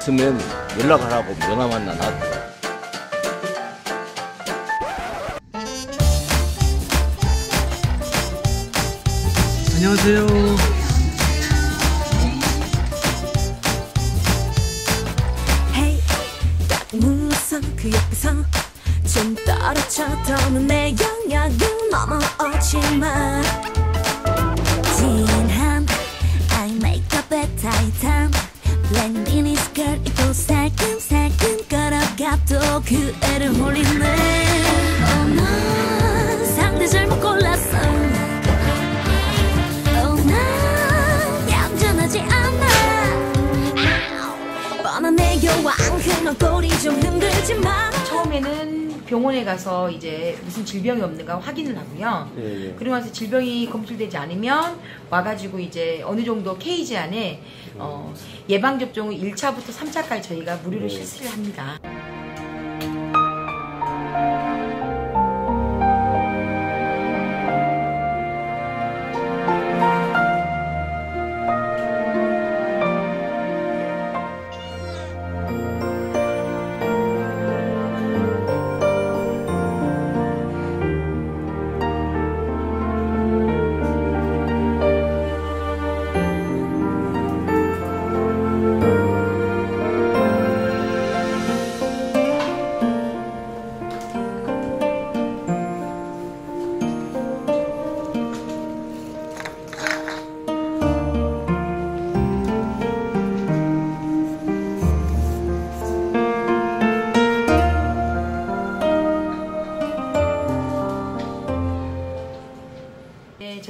있으면 연락하라고 전화만 나놨고 안녕하세요. Hey 딱 무서 그 옆에서 좀 떨어져도 내 영역은 넘어오지만 홀리네 Oh 넌 상대 잘못 골랐어 Oh 난 얌전하지 않아 뻔한 내 여왕 그런 꼴이 좀 힘들지만 처음에는 병원에 가서 이제 무슨 질병이 없는가 확인을 하고요. 예, 예. 그리고 나서 질병이 검출되지 않으면 와가지고 이제 어느 정도 케이지 안에 어, 예방 접종을 1차부터 3차까지 저희가 무료로 네. 실시를 합니다. 네,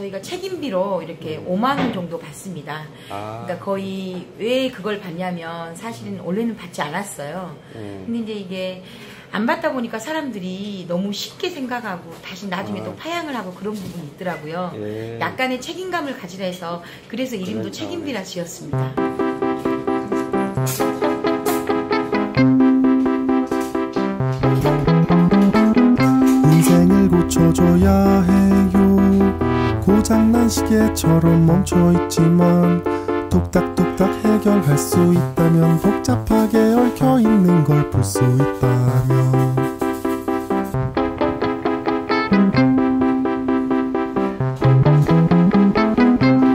저희가 책임비로 이렇게 5만 원 정도 받습니다. 아. 그러니까 거의 왜 그걸 받냐면 사실은 원래는 받지 않았어요. 음. 근데 이제 이게 안 받다 보니까 사람들이 너무 쉽게 생각하고 다시 나중에 아. 또 파양을 하고 그런 부분이 있더라고요. 예. 약간의 책임감을 가지라 해서 그래서 이름도 그러니까. 책임비라 지었습니다. 시계처럼 멈춰있지만 뚝딱뚝딱 해결할 수 있다면 복잡하게 얽혀있는 걸볼수 있다면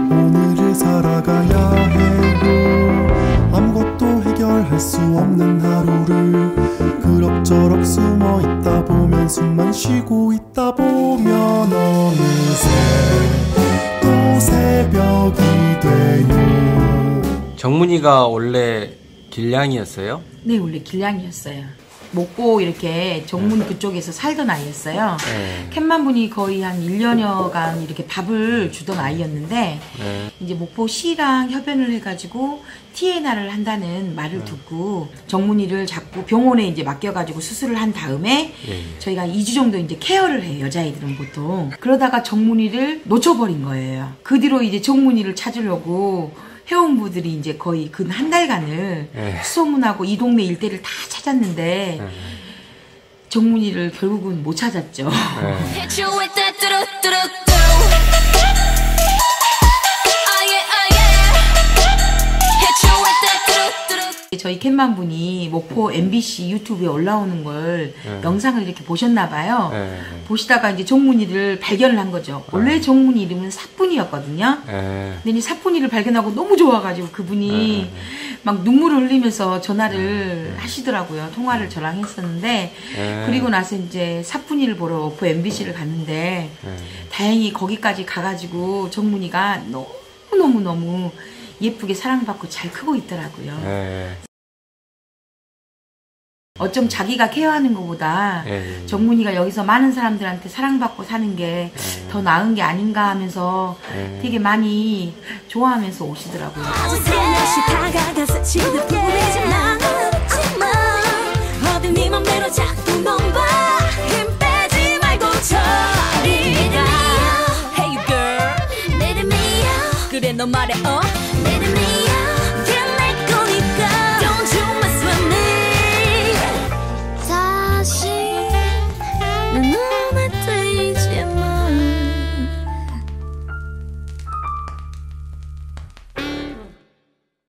오늘을 살아가야 해요. 아무것도 해결할 수 없는 하루를 그럭저럭 숨어 있다 보면 숨만 쉬고 있다 보면 어느새 또 새벽이 돼요. 정문이가 원래 길냥이였어요? 네, 원래 길냥이였어요. 목포 이렇게 정문 그쪽에서 살던 아이였어요. 네. 캔만 분이 거의 한 1년여간 이렇게 밥을 주던 아이였는데 네. 이제 목포 시랑 협연을 해가지고 TNR을 한다는 말을 듣고 정문이를 자꾸 병원에 이제 맡겨가지고 수술을 한 다음에 예. 저희가 2주 정도 이제 케어를 해요 여자아이들은 보통 그러다가 정문이를 놓쳐버린 거예요 그 뒤로 이제 정문이를 찾으려고 회원부들이 이제 거의 근 한 달간을 예. 수소문하고 이 동네 일대를 다 찾았는데 정문이를 결국은 못 찾았죠 네. 저희 캔만 분이 목포 MBC 유튜브에 올라오는 걸 네. 영상을 이렇게 보셨나 봐요. 네. 보시다가 이제 정문이를 발견을 한 거죠. 원래 정문이 이름은 사뿐이었거든요. 네. 근데 이 사뿐이를 발견하고 너무 좋아가지고 그분이 막 눈물을 흘리면서 전화를 하시더라고요. 통화를 저랑 했었는데 네. 그리고 나서 이제 사뿐이를 보러 목포 MBC를 갔는데 네. 다행히 거기까지 가가지고 정문이가 너무 너무 너무 예쁘게 사랑받고 잘 크고 있더라고요. 네. 어쩜 자기가 케어하는 것보다 예. 정문이가 여기서 많은 사람들한테 사랑받고 사는 게 더 나은 게 아닌가 하면서 네. 되게 많이 좋아하면서 오시더라고요. Hey you girl 내려 미